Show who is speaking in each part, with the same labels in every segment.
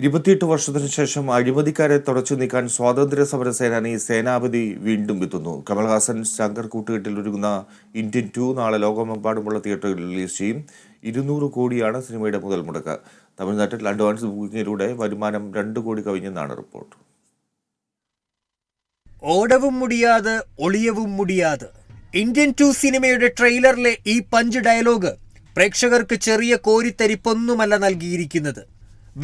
Speaker 1: ഇരുപത്തിയെട്ട് വർഷത്തിനു ശേഷം അഴിമതിക്കാരെ തുടച്ചു നീക്കാൻ സ്വാതന്ത്ര്യ സമര സേനാനി സേനാപതി വീണ്ടും എത്തുന്നു. കമൽഹാസൻ ശങ്കർ കൂട്ടുകെട്ടിൽ ഒരുങ്ങുന്ന ഇന്ത്യൻ ടു നാളെ ലോകമെമ്പാടുമുള്ള തിയേറ്ററുകളിൽ റിലീസ് ചെയ്യും. ഇരുന്നൂറ് കോടിയാണ് സിനിമയുടെ മുതൽ മുടക്ക്. തമിഴ്നാട്ടിൽ അഡ്വാൻസ് ബുക്കിങ്ങിലൂടെ വരുമാനം രണ്ട് കോടി കവിഞ്ഞെന്നാണ് റിപ്പോർട്ട്.
Speaker 2: ഓടവും മുടിയാതെ ഒളിയവും മുടിയാതെ. ഇന്ത്യൻ ടു സിനിമയുടെ ട്രെയിലറിലെ ഈ പഞ്ച് ഡയലോഗ് പ്രേക്ഷകർക്ക് ചെറിയ കോരിത്തരിപ്പൊന്നുമല്ല നൽകിയിരിക്കുന്നത്.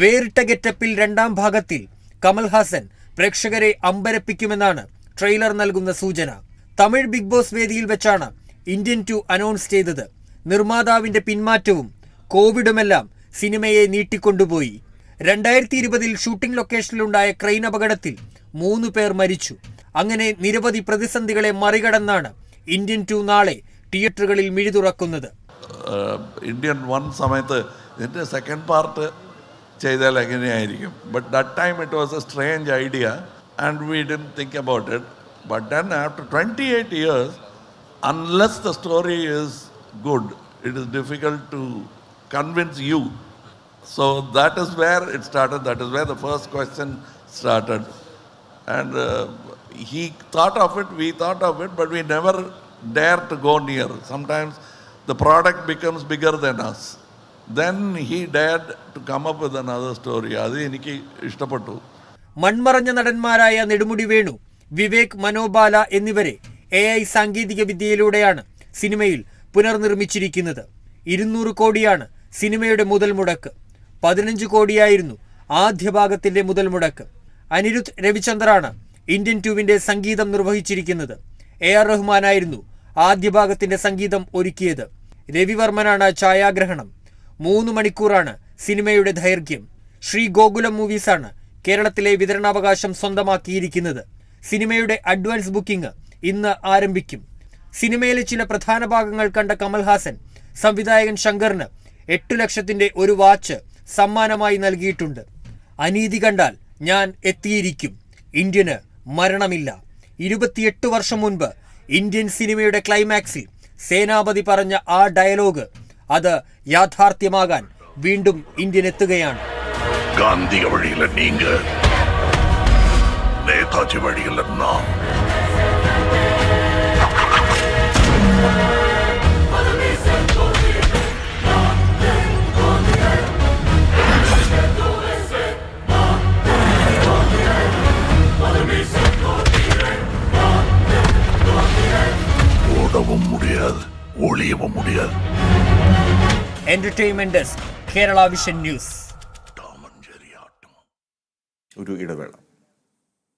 Speaker 2: വേറിട്ട ഗെറ്റപ്പിൽ രണ്ടാം ഭാഗത്തിൽ കമൽഹാസൻ പ്രേക്ഷകരെ അമ്പരപ്പിക്കുമെന്നാണ് ട്രെയിലർ നൽകുന്ന സൂചന. തമിഴ് ബിഗ് ബോസ് വേദിയിൽ വെച്ചാണ് ഇന്ത്യൻ ടു അനൗൺസ് ചെയ്തത്. നിർമ്മാതാവിന്റെ പിന്മാറ്റവും കോവിഡുമെല്ലാം സിനിമയെ നീട്ടിക്കൊണ്ടുപോയി. രണ്ടായിരത്തി ഇരുപതിൽ ഷൂട്ടിംഗ് ലൊക്കേഷനിലുണ്ടായ ക്രെയിൻ അപകടത്തിൽ മൂന്ന് പേർ മരിച്ചു. അങ്ങനെ നിരവധി പ്രതിസന്ധികളെ മറികടന്നാണ് ഇന്ത്യൻ ടു നാളെ തിയേറ്ററുകളിൽ മിഴി തുറക്കുന്നത്
Speaker 3: ഇന്ത്യൻ വൺ സമയത്ത് ഇതിന്റെ സെക്കൻഡ് പാർട്ട് ചെയ്താൽ എങ്ങനെയായിരിക്കും but that time it was a strange idea and we didn't think about it but then after twenty eight years unless the story is good it is difficult to convince you So that is where it started. That is where the first question started. And uh, he thought of it, we thought of it, but we never dare to go near. Sometimes the product becomes bigger than us. Then he dared to come up with another story. അത് എനിക്ക് ഇഷ്ടപ്പെട്ടു.
Speaker 2: മൺമറഞ്ഞ നടന്മാരായ നെടുമുടി വേണു വിവേക് മനോബാല എന്നിവരെ A I സാങ്കേതിക വിദ്യയിലൂടെയാണ് സിനിമയിൽ പുനർനിർമ്മിച്ചിരിക്കുന്നത്. ഇരുന്നൂറ് കോടിയാണ് സിനിമയുടെ മുതൽ മുടക്ക്. പതിനഞ്ച് കോടിയായിരുന്നു ആദ്യ ഭാഗത്തിന്റെ മുതൽ മുടക്ക്. അനിരുദ്ധ് രവിചന്ദ്രാണ് ഇന്ത്യൻ ടൂവിന്റെ സംഗീതം നിർവഹിച്ചിരിക്കുന്നത്. എ ആർ റഹ്മാനായിരുന്നു ആദ്യ ഭാഗത്തിന്റെ സംഗീതം ഒരുക്കിയത്. രവിവർമ്മനാണ് ഛായാഗ്രഹണം. മൂന്ന് മണിക്കൂറാണ് സിനിമയുടെ ദൈർഘ്യം. ശ്രീ ഗോകുലം മൂവീസാണ് കേരളത്തിലെ വിതരണാവകാശം സ്വന്തമാക്കിയിരിക്കുന്നത്. സിനിമയുടെ അഡ്വാൻസ് ബുക്കിംഗ് ഇന്ന് ആരംഭിക്കും. സിനിമയിലെ ചില പ്രധാന ഭാഗങ്ങൾ കണ്ട കമൽഹാസൻ സംവിധായകൻ ശങ്കറിന് എട്ടു ലക്ഷത്തിന്റെ ഒരു വാച്ച് സമ്മാനമായി നൽകിയിട്ടുണ്ട്. അനീതി കണ്ടാൽ ഞാൻ എത്തിയിരിക്കും. ഇന്ത്യന് മരണമില്ല. ഇരുപത്തിയെട്ട് വർഷം മുൻപ് ഇന്ത്യൻ സിനിമയുടെ ക്ലൈമാക്സിൽ സേനാപതി പറഞ്ഞ ആ ഡയലോഗ് അത് യാഥാർത്ഥ്യമാകാൻ വീണ്ടും ഇന്ത്യൻ എത്തുകയാണ്
Speaker 4: காந்திய வழியில நீங்க நேதாஜி வழியில நான் ஓடவும் முடியாது ஒளியவும் முடியாது
Speaker 2: entertainment desk Kerala
Speaker 4: vision news
Speaker 1: ഒരു ഇടവേള.